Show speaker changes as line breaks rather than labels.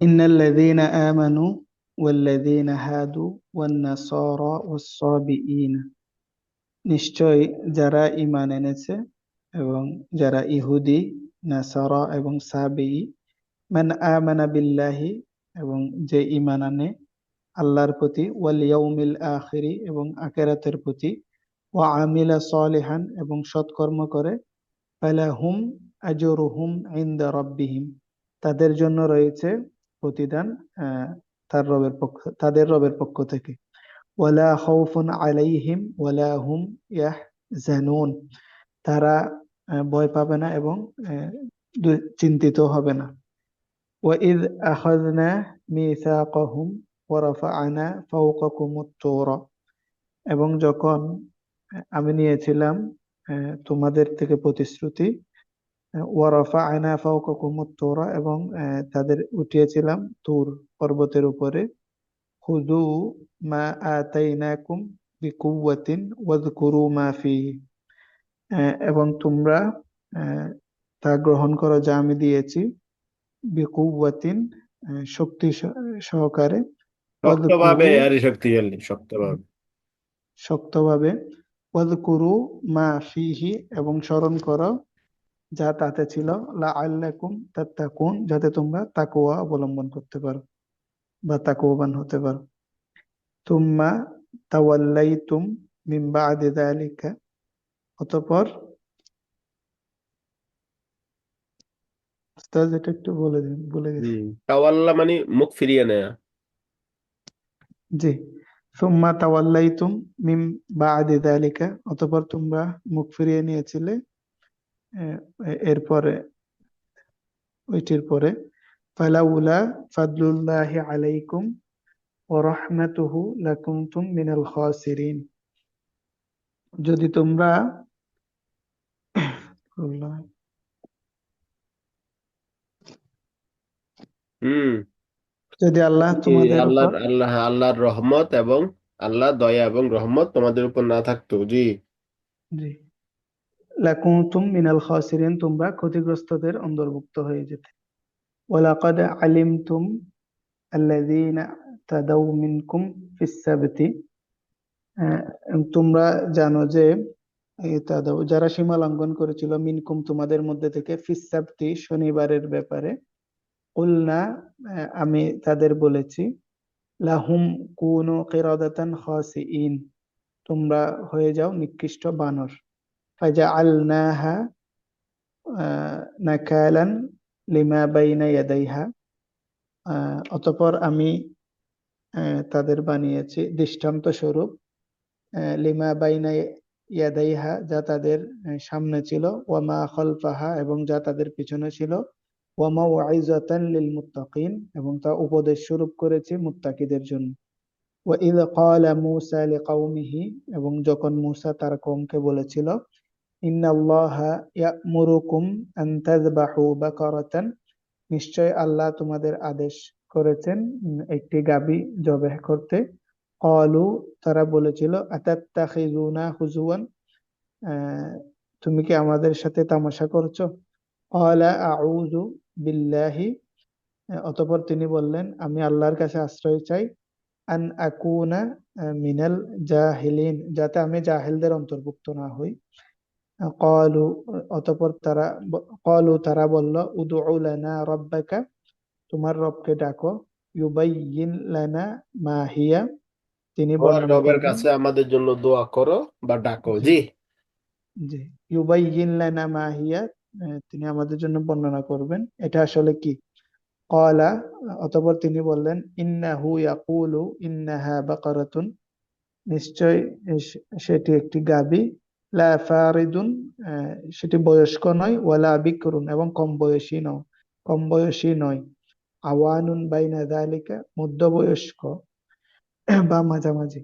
إن الذين آمنوا والذين هادوا والنصارى والصابئين নিশ্চয় যারা ঈমান এনেছে এবং যারা ইহুদি নাসারা এবং সাবি মান আমানা বিল্লাহি এবং যে ঈমান আনে আল্লাহর প্রতি ওয়াল ইয়াউমিল আখিরি এবং আখিরাতের প্রতি ওয়া আমিলা সালিহান এবং সৎকর্ম করে ফালাহুম আজরুহুম ইনদা রাব্বিহিম তাদের জন্য রয়েছে প্রতিদান আহ, তার রবের পক্ষ তাদের রবের পক্ষ থেকে ওয়ালা খাউফুন আলাইহিম ওয়ালা হুম ইয়াহজানুন তারা আহ, ভয় পাবে না এবং আহ, দু- চিন্তিত হবে না وإذ أخذنا ميثاقهم ورفعنا فوقكم الطور এবং যখন আমি নিয়েছিলাম আহ, তোমাদের থেকে প্রতিশ্রুতি ওয়ারাফা'না ফাওকাকুমুত তুরা এবং তাদের উঠিয়েছিলাম তুর পর্বতের উপরে। খুযু মা আতাইনাকুম বিকুওয়াতিন ওয়াযকুরু মা ফীহি। এবং তোমরা তা গ্রহণ করো যা আমি দিয়েছি। বিকুওয়াতিন আহ, শক্তি সহকারে।
শক্তভাবে আরে শক্তিশালী শক্তভাবে।
শক্তভাবে। ওয়াযকুরু মা ফীহি এবং স্মরণ করো যা তাতে ছিল লাআল্লাকুম তাত্তাকুন যাতে তোমরা তাকওয়া অবলম্বন করতে পারো বা তাকওয়াবান হতে পারো। তুম্মা তাওয়াল্লাইতুম মিন বা'দি যালিকা অতঃপর উস্তাদ এটা একটু বলে দিন ভুলে গেছি
তাওয়াল্লা মানে মুখ ফিরিয়ে নেয়া।
জি সুম্মা তাওয়াল্লাইতুম মিন বা'দি যালিকা অতঃপর তোমরা মুখ ফিরিয়ে নিয়েছিলে এরপরে ওইটির পরে ফালাউলা ফাদলুল্লাহি আলাইকুম ওয়া রাহমাতুহু লাকুনতুম মিনাল খাসিরিন। যদি তোমরা
হুম।
যদি আল্লাহ তোমাদের
আল্লাহর আল্লাহ আল্লাহর রহমত এবং আল্লাহ দয়া এবং রহমত তোমাদের উপর না থাকতো জি।
জি। লাকুনতুম মিনাল খাসিরিন, তোমরা ক্ষতিগ্রস্তদের অন্তর্ভুক্ত হয়ে যেতে। ওয়ালাকাদ আলিমতুম আল্লাযীনা তাদাউ মিনকুম ফিস সাবতি। তোমরা জানো যে তাদাউ, যারা সীমা লঙ্ঘন করেছিল, মিনকুম তোমাদের মধ্যে থেকে ফিস সাবতি শনিবারের ব্যাপারে। কুলনা আমি তাদের বলেছি, লাহুম কুনু কিরাদাতান খাসিইন তোমরা হয়ে যাও নিকৃষ্ট বানর। ফাজআলনাহা আহ, নাকালান লিমা বাইনা ইয়াদাইহা আহ, অতঃপর আমি আহ, তাদের বানিয়েছি দৃষ্টান্ত স্বরূপ আহ, লিমা বাইনা ইয়াদাইহা যা তাদের আহ, সামনে ছিল ওয়ামা খলফাহা এবং যা তাদের পিছনে ছিল ওয়ামা ওয়াইজাতান লিল মুত্তাকিন এবং তা উপদেশ স্বরূপ করেছি মুত্তাকিদের জন্য وإذ قال موسى لقومه এবং যখন মূসা তার কওমকে বলেছিল ইন আল্লাহ মুরুকুম তাযবাহু বাকারাতান নিশ্চয় আল্লাহ তোমাদের আদেশ করেছেন একটি গাবি জবেহ করতে। অলু তারা বলেছিল আতাত্তাখিজুনা হুজুয়ান তুমি কি আমাদের সাথে তামাশা করছ? কলা আউযু বিল্লাহি অতঃপর তিনি বললেন, আমি আল্লাহর কাছে আশ্রয় চাই, আন আকুনা মিনাল জাহিলিন যাতে আমি জাহিলদের অন্তর্ভুক্ত না হই। কলু অতপর তারা কলু তারা বলল উদুলানা রব্বাকা তোমার রবকে ডাকো ইউবাইয়িন লানা মাহিয়া তিনি
রবের কাছে আমাদের জন্য দোয়া করো বা ডাকো
জি।
জি।
ইউবাইয়িন লানা মাহিয়া তিনি আমাদের জন্য বর্ণনা করবেন। এটা আসলে কি? কলা অতপর তিনি বললেন ইন্নাহু ইয়াকুলু ইন্নাহা বাকারাতুন। নিশ্চয় সেটি একটি গাবি। লা ফারিদুন সেটি বয়স্ক নয়, ওয়ালা বিকরুন, এবং কম বয়সী নয়, কম বয়সী নয়। আওয়ানুন বাইনা মধ্য বয়স্ক বা মাঝামাঝি।